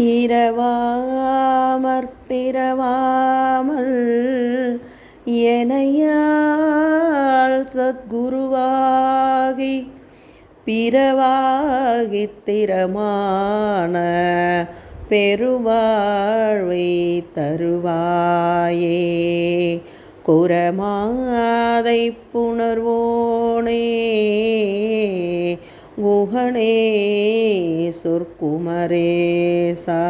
இரவாமற்பிறவாமல் எனையாள் சத்குருவாகி பிறவாகி திறமான பெருவாழ்வை தருவாயே. குரமாதை புணர்வோனே குகனே சொற்குமரேசா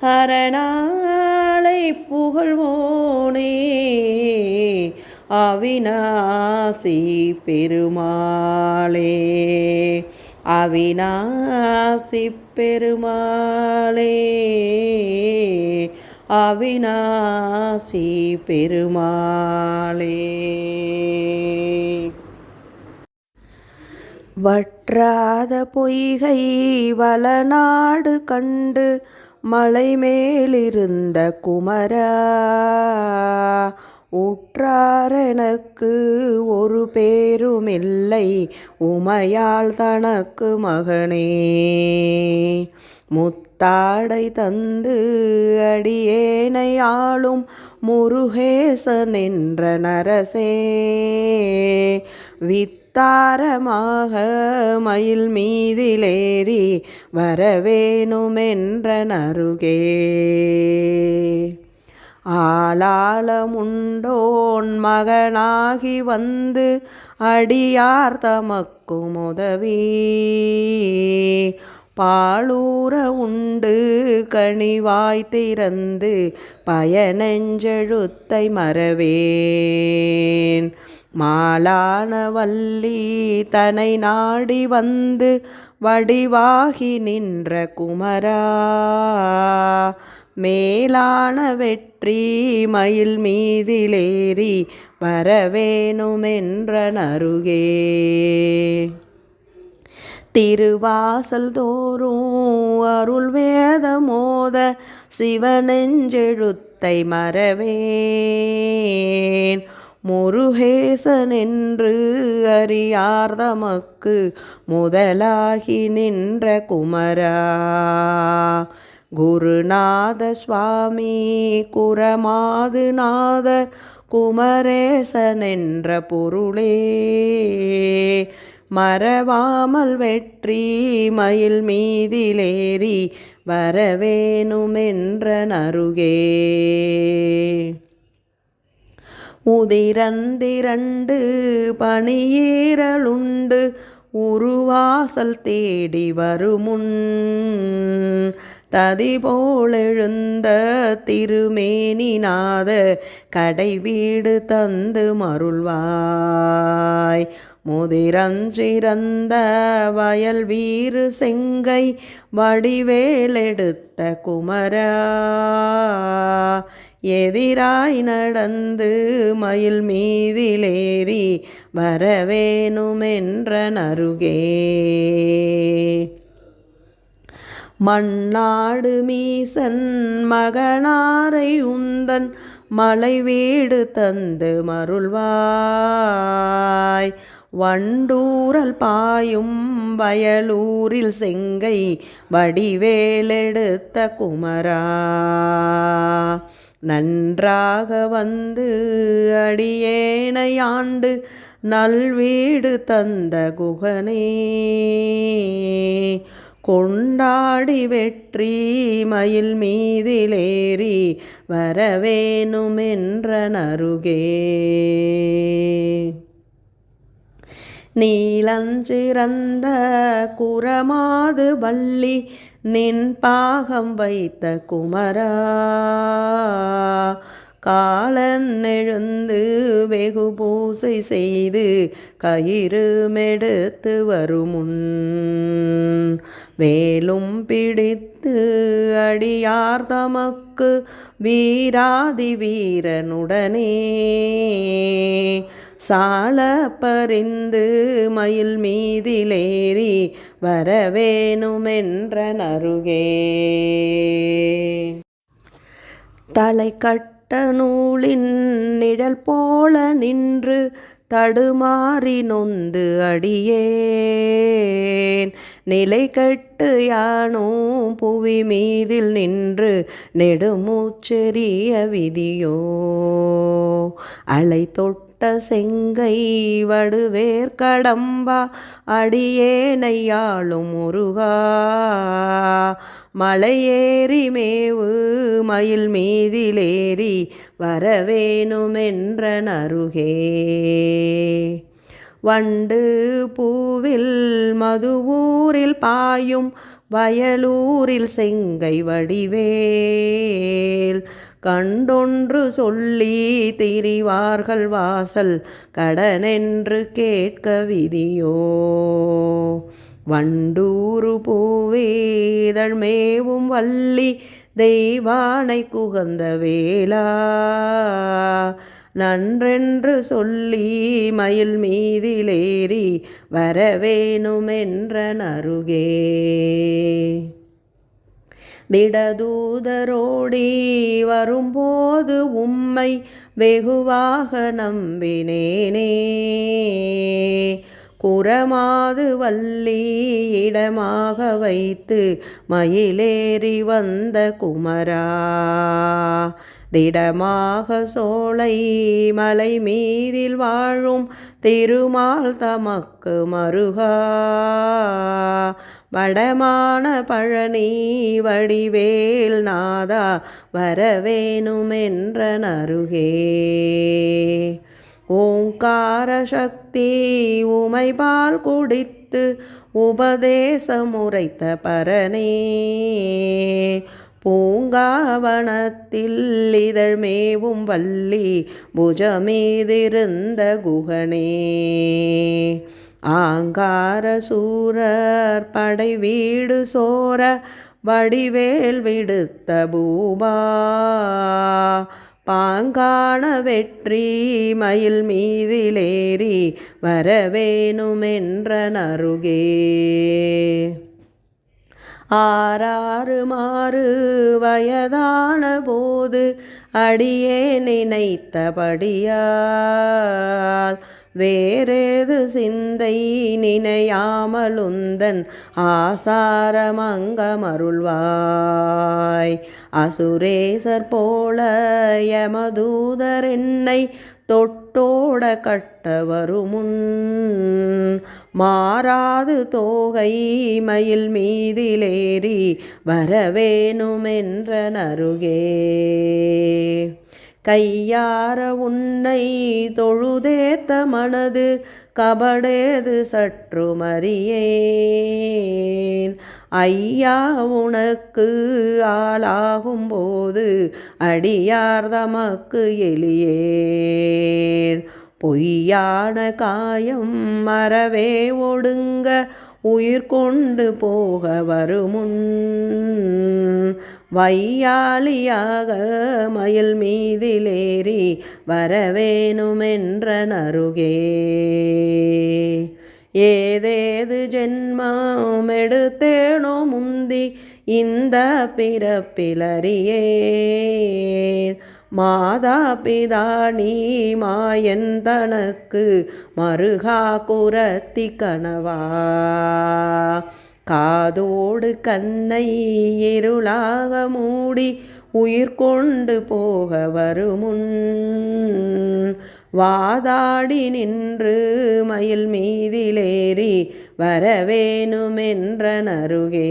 ஹரணாலை புகழ்வோனே அவிநாசி பெருமாளே அவிநாசி பெருமாளே அவிநாசி பெருமாளே வற்றாத பொய்கை வளநாடு கண்டு மலை மேலிருந்த குமரா. உற்றாரெனக்கு ஒரு பேருமில்லை உமையாள் தனக்கு மகனே. முத்தாடை தந்து அடியேனை ஆளும் முருகேசன் என்ற நரசே. வித்தாரமாக மயில் மீதிலேறி வரவேணுமென்ற நருகே. ஆளாளமுண்டோன் மகனாகி வந்து அடியார் தமக்கும் உதவி. பாளூர உண்டு கனிவாய் திறந்து பயனெஞ்செழுத்தை மறவேன். மாலான வள்ளி தனை நாடி வந்து வடிவாகி நின்ற குமரா. மேலான வெற்றி மயில் மீதிலேறி வரவேணுமென்ற நருகே திருவாசல் தோறும் அருள் வேத மோத சிவனெஞ்செழுத்தை மறவேன். முருகேசன் என்று அறியார் தமக்கு முதலாகி நின்ற குமரா. குருநாத சுவாமி குரமாது நாதர் குமரேசன் என்ற பொருளே. மறவாமல் வெற்றி மயில் மீதிலேறி வரவேணுமென்ற நருகே. உதிரந்திரண்டு பணியீரலுண்டு உருவாசல் தேடி வருமுன் ததி போலெழுந்த திருமேனிநாத கடை வீடு தந்து மருள்வாய். முதிரஞ்சிறந்த வயல் வீறு செங்கை வடிவேலெடுத்த குமரா. எதிராய் நடந்து மயில் மீதிலேறி வரவேணுமென்ற நருகே மண்ணாடு மீசன் மகனாரை உந்தன் மலை வீடு தந்து மருள்வாய். வண்டூரல் பாயும் வயலூரில் செங்கை வடிவேலெடுத்த குமரா. நன்றாக வந்து அடியேனை ஆண்டு நல்வீடு தந்த குகனே. கொண்டாடி வெற்றி மயில் மீதிலேறி வரவேணுமென்ற நருகே நீலஞ்சிறந்த குரமாது வள்ளி நின் பாகம் வைத்த குமரா. காலன் எழுந்து வெகு பூசை செய்து கயிறு மெடுத்து வருமுன். வேலும் பிடித்து அடியார் தமக்கு வீராதி வீரனுடனே. சால பறிந்து மயில் மீதிலேறி வரவேணுமென்ற நருகே தலை கட்ட நூலின் நிழல் போல நின்று தடுமாறி நொந்து அடியேன். நிலை கட்ட யானோ புவி மீதில் நின்று நெடுமூச்செறிய விதியோ? அலை தொட்ட செங்கை வடுவேர் கடம்பா அடியேனையாளும் முருகா. மலையேறி மேவு மயில் மீதிலேறி வரவேணுமென்ற நருகே வண்டு பூவில் மதுவூரில் பாயும் வயலூரில் செங்கை வடிவேல். கண்டொன்று சொல்லி திரிவார்கள் வாசல் கடனென்று கேட்க விதியோ? வண்டூரு பூவேதழ் மேவும் வள்ளி தெய்வானை குகந்த வேளா? நன்றென்று சொல்லி மயில் மீதிலேறி வரவேணுமென்ற நருகே. விடதூதரோடி வரும்போது உம்மை வெகுவாக நம்பினேனே. குரமாது வள்ளி இடமாக வைத்து மயிலேறி வந்த குமரா. திடமாக சோலை மலை மீதில் வாழும் திருமால் தமக்கு மருகா. வடமான பழனி வடிவேல் நாதா வரவேணுமென்ற நருகே. ஓங்கார சக்தி உமைபால் குடித்து உபதேசமுரைத்த பரனே பூங்காவனத்தில் இதழ் மேவும் வள்ளி புஜமீதிருந்த குகனே. ஆங்கார சூரர் படை வீடு சோர வடிவேல் விடுத்த பூபா. பாங்கான வெற்றி மயில் மீதிலேறி வரவேணுமென்ற நருகே ஆறாறு மாறு வயதான போது அடியே நினைத்தபடியால் வேறேது சிந்தை நினையாமலுந்தன் ஆசாரமங்கமருள்வாய். அசுரேசர் போல யமதூதர் என்னை தொட்டோட கட்ட வருமுன் மாறாது தோகை மயில் மீதிலேறி வரவேணுமென்ற நருகே. கையார உன்னை தொழுதேத்த மனது கபடேது சற்று மறியேன் ஐயா உனக்கு ஆளாகும் போது அடியார் தமக்கு எளியேர். பொய்யான காயம் மறவே ஒடுங்க உயிர் கொண்டு போக வருமுன். வையாளியாக மயில் மீதிலேறி வரவேணுமென்ற நருகே ஏதேது ஜென்மம் எடுத்தேனோ முந்தி இந்த பிறப்பிலறியேன் மாதா பிதா நீ மாயன் தனக்கு மருகா குரத்தி கனவா காதோடு கண்ணை இருளாக மூடி உயிர் கொண்டு போக வருமுன் வாதாடி நின்று மயில் மீதிலேறி வரவேணுமென்ற நருகே